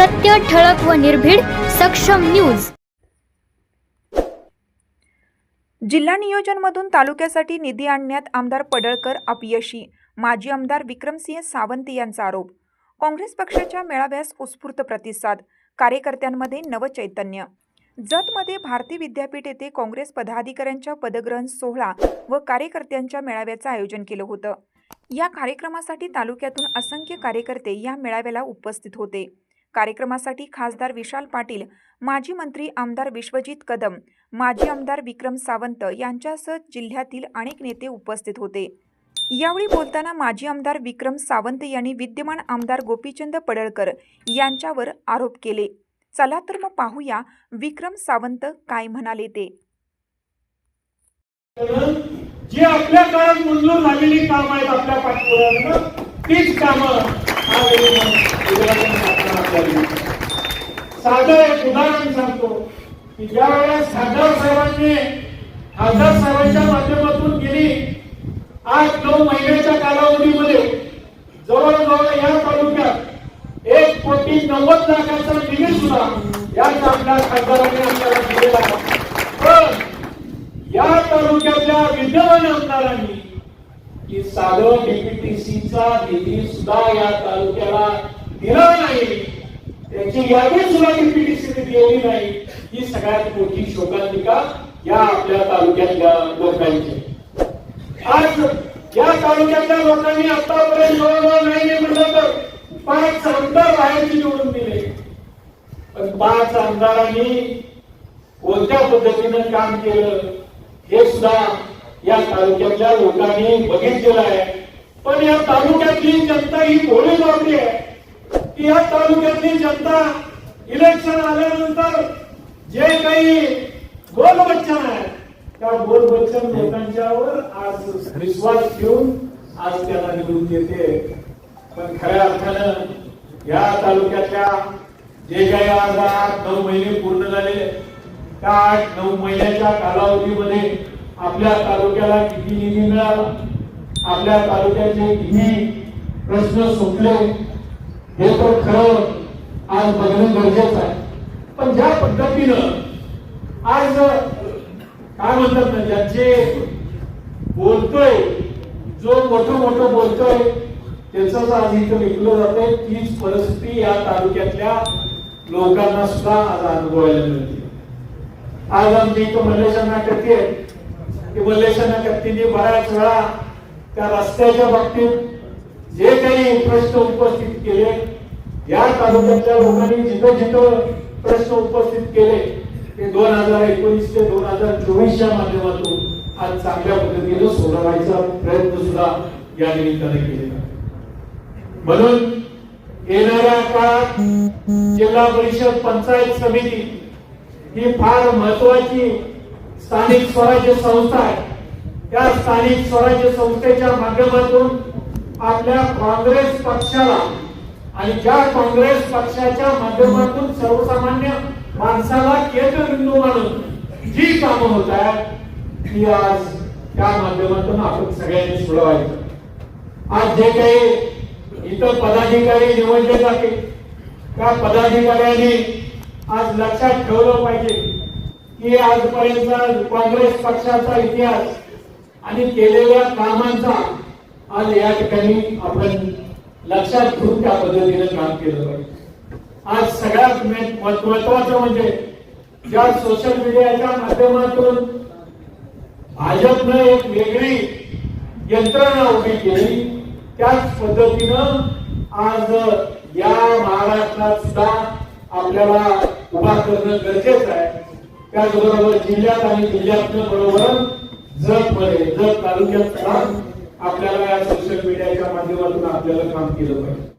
सत्य ठळक व निर्भीड सक्षम न्यूज. जिल्हा नियोजनमधून तालुक्यासाठी निधी आणण्यात आमदार पडळकर अपयशी माजी आमदार विक्रमसिंह सावंत यांचा आरोप. काँग्रेस पक्षाच्या मेळाव्यास उत्स्फूर्त प्रतिसाद कार्यकर्त्यांमध्ये नवचैतन्य. जतमध्ये भारती विद्यापीठ येथे काँग्रेस पदाधिकाऱ्यांच्या पदग्रहण सोहळा व कार्यकर्त्यांच्या मेळाव्याचं आयोजन केलं होतं. या कार्यक्रमासाठी तालुक्यातून असंख्य कार्यकर्ते या मेळाव्याला उपस्थित होते. कार्यक्रमासाठी खासदार विशाल पाटील माजी मंत्री आमदार विश्वजित कदम माजी आमदार विक्रम सावंत यांच्यासह जिल्ह्यातील अनेक नेते उपस्थित होते. यावेळी बोलताना माजी आमदार विक्रम सावंत यांनी विद्यमान आमदार गोपीचंद पडळकर यांच्यावर आरोप केले. चला तर मग पाहूया विक्रम सावंत काय म्हणाले ते. जे आपल्या काळात मंजूर झालेली काम आहेत आपल्या पाठपुराव्यानं तीच कामं आज गुजरातच्या साधं एक उदाहरण सांगतो. की ज्या वेळेस खासदार साहेबांनी खासदार साहेबांच्या माध्यमातून गेली आठ नऊ महिन्याच्या कालावधीमध्ये जवळजवळ या तालुक्यात एक कोटी नव्वद लाखाचा निधी सुद्धा या आपल्या खासदारांनी आपल्याला दिलेला पण या तालुक्यातल्या विद्यमान आमदारांनी की साधं डीपीटीसीचा निधी सुद्धा या तालुक्याला दिला नाही. त्याची यादी सुद्धा डीपीटीसीने दिलेली नाही. ही सगळ्यात मोठी शोकांतिका या आपल्या तालुक्यातल्या लोकांची. आज या तालुक्यातल्या लोकांनी आतापर्यंत जवळजवळ नाही म्हटलं तर पाच आमदार बाहेरचे निवडून दिले. पण पाच आमदारांनी कोणत्या पद्धतीनं काम केलं हे सुद्धा या तालुक्यातल्या लोकांनी बघितलेलं आहे. पण या तालुक्यातली जनता ही भोळी लावली आहे की या तालुक्यातली जनता इलेक्शन आल्यानंतर जे काही बोलबच्चन आहे त्या बोलबच्चन लोकांच्यावर आज विश्वास ठेवून आज त्याला निवडून येते. पण खऱ्या अर्थानं या तालुक्यातल्या जे काही आज आठ नऊ महिने पूर्ण झाले त्या आठ नऊ महिन्याच्या कालावधीमध्ये आपल्या तालुक्याला किती निधी मिळाला? आपल्या तालुक्याचे किती प्रश्न सुटले? हे तर खरं आज बघणं गरजेचं आहे. पण ज्या पद्धतीनं आज काय म्हणतात ना ज्याचे बोलतोय जो मोठं मोठं बोलतोय त्याच आज इथं विकलं जातंय. तीच परिस्थिती या तालुक्यातल्या लोकांना सुद्धा आज अनुभवायला मिळते. आज आमच्या इथं मल्लेशांना करते की मल्लेशांना करतीने बऱ्याच वेळा त्या रस्त्याच्या बाबतीत जे काही प्रश्न उपस्थित केले या तालुक्यातल्या लोकांनी जिथं जिथं प्रश्न उपस्थित केले ते दोन हजार एकोणीस ते दोन हजार चोवीसच्या माध्यमातून आज चांगल्या पद्धतीनं सोडवायचा प्रयत्न सुद्धा या निमित्ताने केलेला म्हणून येणाऱ्या काळात जिल्हा परिषद पंचायत समिती ही फार महत्वाची स्थानिक स्वराज्य संस्था आहे. त्या स्थानिक स्वराज्य संस्थेच्या माध्यमातून आपल्या काँग्रेस पक्षाला आणि ज्या काँग्रेस पक्षाच्या माध्यमातून सर्वसामान्य माणसाला केंद्रबिंदू मानून जी कामं होत आहेत ती आज त्या माध्यमातून आपण सगळ्यांनी सोडवायचं आज जे काही इतर पदाधिकारी निवडले जाते त्या पदाधिकाऱ्यांनी आज लक्षात ठेवलं पाहिजे. की आजपर्यंत काँग्रेस पक्षाचा इतिहास आणि केलेल्या कामांचा आज या ठिकाणी आपण लक्षात घेऊन त्या पद्धतीने काम केलं पाहिजे. आज सगळ्यात महत्वाचं म्हणजे ज्या सोशल मीडियाच्या माध्यमातून भाजपनं एक वेगळी यंत्रणा उभी केली त्याच पद्धतीनं आज या महाराष्ट्रात सुद्धा आपल्याला उभा करणं गरजेचं आहे. त्याचबरोबर जिल्ह्यात आणि जिल्ह्यातल्या बरोबर जगमध्ये जग तालुक्यात आपल्याला या सोशल मीडियाच्या माध्यमातून आपल्याला काम केलं पाहिजे.